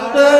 Satan.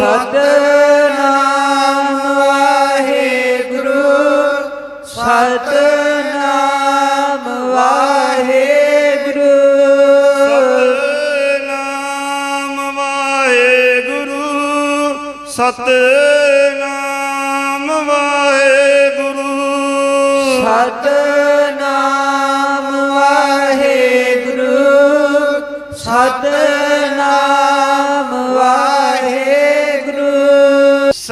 Satnam Waheguru Satnam Waheguru. Satnam Waheguru Satnam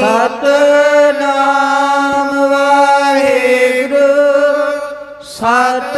Satnam Waheguru ਸਤ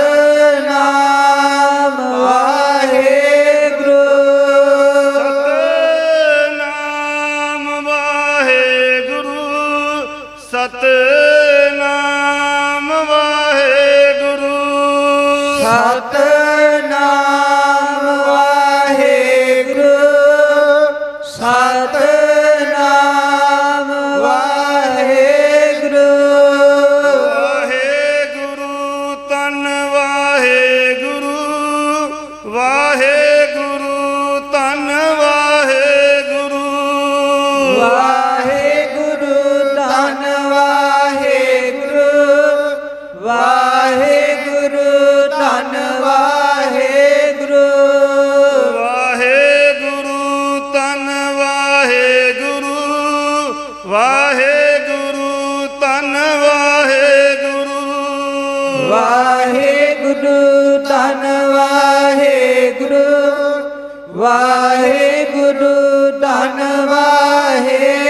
ਵਾਹਿਗੁਰੂ ਧੰਨ ਵਾਹਿਗੁਰੂ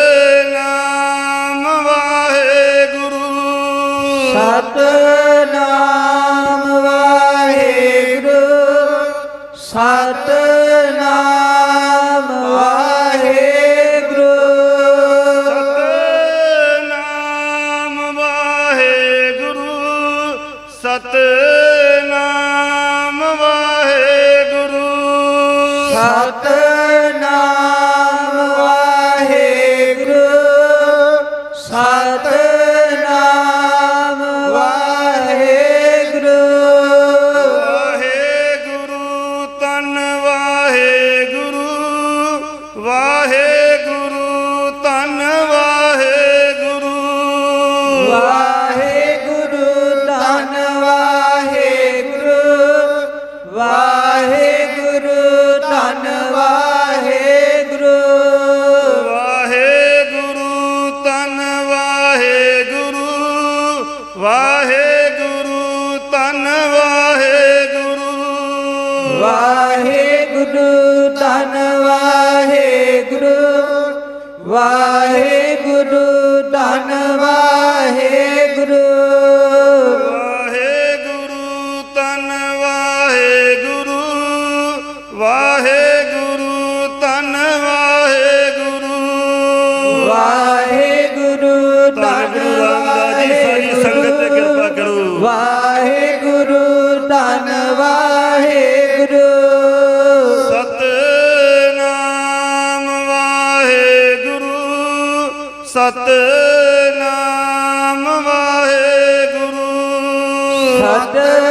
ਸਤ ਕਿਰਪਾ ਕਰੋ। ਵਾਹਿਗੁਰੂ ਧੰਨ ਵਾਹਿਗੁਰੂ। ਸਤਨਾਮ ਵਾਹਿਗੁਰੂ ਸਤਨਾਮ ਵਾਹਿਗੁਰੂ। ਸਤਨਾਮ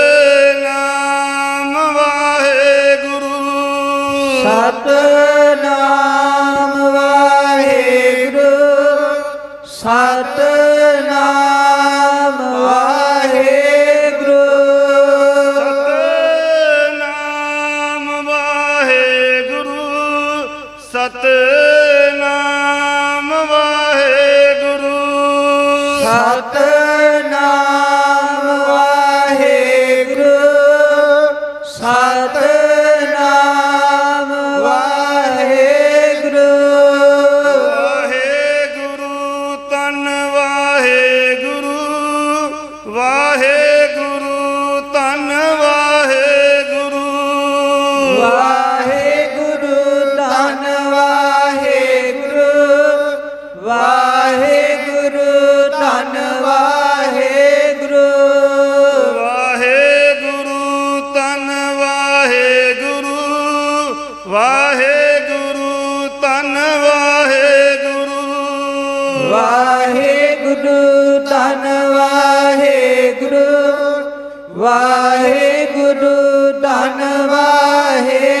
ਵਾਹਿਗੁਰੂ ਧੰਨ ਵਾਹਿ